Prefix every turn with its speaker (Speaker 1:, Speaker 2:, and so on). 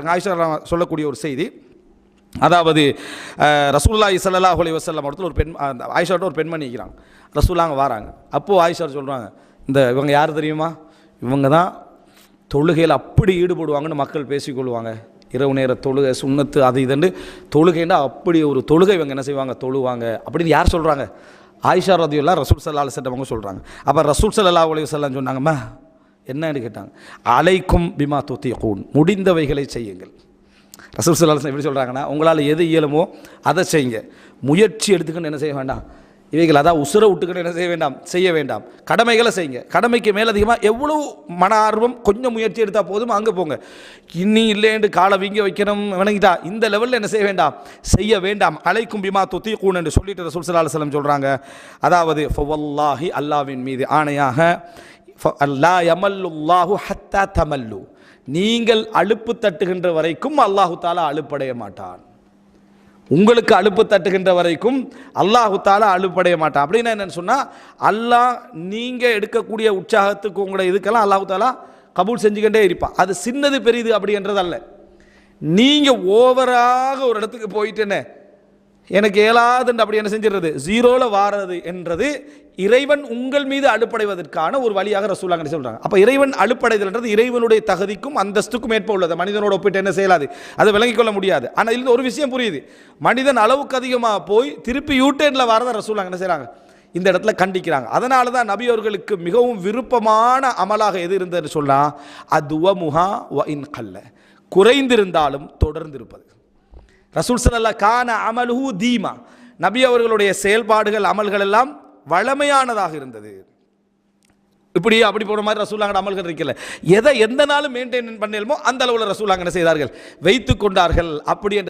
Speaker 1: ஆயிஷா சொல்லக்கூடிய ஒரு செய்தி. அதாவது ரசூல்லா இசல்லா ஸல்லல்லாஹு அலைஹி இடத்துல ஒரு பெண் அந்த ஆயிஷாட்ட ஒரு பெண்மணி இருக்கிறாங்க. ரசூல்லாங்க வராங்க. அப்போது ஆயிஷா சொல்கிறாங்க இந்த இவங்க யார் தெரியுமா? இவங்க தான் தொழுகையில் அப்படி ஈடுபடுவாங்கன்னு மக்கள் பேசிக்கொள்வாங்க இரவு நேர தொழுகை சுண்ணத்து அது இதுன்னு தொழுகைன்னா அப்படி ஒரு தொழுகை இவங்க என்ன செய்வாங்க? தொழுவாங்க. அப்படின்னு யார் சொல்கிறாங்க ஆயிஷா ரதியுல்லா ரசூல் சல்லா அலிசட்டவங்க சொல்கிறாங்க அப்போ ரசூல் சல்லா அலைஹி வஸல்லம் சொன்னாங்கம்மா என்னன்னு கேட்டாங்க. அலைக்கும் பிமா துத்தியகூன் முடிந்தவைகளை செய்யுங்கள். ரசூல் சல்லாஹ் எப்படி சொல்கிறாங்கன்னா உங்களால் எது இயலுமோ அதை செய்யுங்க. முயற்சி எடுத்துக்கணும்னு என்ன செய்ய வேண்டாம். இவைகள் அதான் உசுரை விட்டுக்கன்னு என்ன செய்ய வேண்டாம். செய்ய வேண்டாம். கடமைகளை செய்யுங்க. கடமைக்கு மேலதிகமாக எவ்வளோ மன ஆர்வம் கொஞ்சம் முயற்சி எடுத்தால் போதும் அங்கே போங்க. இன்னி இல்லைன்னு காலை வீங்க வைக்கணும் வணங்கிட்டா இந்த லெவலில் என்ன செய்ய வேண்டாம். செய்ய வேண்டாம். அலைக்கும் பிமா தொத்தி என்று சொல்லிட்டு ரசூல் சல்லா அலுவலம் சொல்கிறாங்க அதாவது ஃபவல்லாஹி அல்லாவின் மீது ஆணையாக அல்லா யமல்லுல்லாஹு ஹத்தா தமல்லு. நீங்கள் அலுப்பு தட்டுகின்ற வரைக்கும் அல்லாஹு தாலா அலுப்படைய மாட்டான். உங்களுக்கு அலுப்பு தட்டுகின்ற வரைக்கும் அல்லாஹு தாலா அலுப்படைய மாட்டான். அப்படின்னா என்னென்னு சொன்னால் அல்லாஹ் நீங்கள் எடுக்கக்கூடிய உற்சாகத்துக்கு உங்களை இதுக்கெல்லாம் அல்லாஹு தாலா கபூல் செஞ்சுக்கிட்டே இருப்பான். அது சின்னது பெரியது அப்படின்றதல்ல. நீங்கள் ஓவராக ஒரு இடத்துக்கு போயிட்டேன்னு எனக்கு ஏலாதுன்னு அப்படி என்ன செஞ்சிடுறது? ஜீரோவில் வாரது என்றது இறைவன் உங்கள் மீது அழுப்படைவதற்கான ஒரு வழியாக ரசூலாங்க சொல்கிறாங்க அப்போ இறைவன் அலுப்படைதல்ன்றது இறைவனுடைய தகுதிக்கும் அந்தஸ்துக்கும் ஏற்ப உள்ளது. மனிதனோட ஒப்பிட்டு என்ன செய்யலாது? அதை விளங்கிக் கொள்ள முடியாது. ஆனால் இதில் ஒரு விஷயம் புரியுது. மனிதன் அளவுக்கு அதிகமாக போய் திருப்பி யூட்டேனில் வரத ரசூலாங்க என்ன செய்கிறாங்க இந்த இடத்துல கண்டிக்கிறாங்க. அதனால தான் நபி அவர்களுக்கு மிகவும் விருப்பமான அமலாக எது இருந்ததுன்னு சொன்னால் அதுவ முகா வ இன் கல்ல. குறைந்திருந்தாலும் தொடர்ந்து இருப்பது ரசூல் ஸல்லல்லாஹு கான அமலுஹு தீமா. நபி அவர்களுடைய செயல்பாடுகள் அமல்கள் எல்லாம் வளமையானதாக இருந்தது. இப்படி அப்படி போன மாதிரி ரசூலாங்கட அமல்கள் இருக்கல எதை எந்த நாளும் மெயின்டைன் பண்ணலுமோ அந்த அளவில் ரசூலாங்க என்ன செய்தார்கள். வைத்து கொண்டார்கள். அப்படி என்று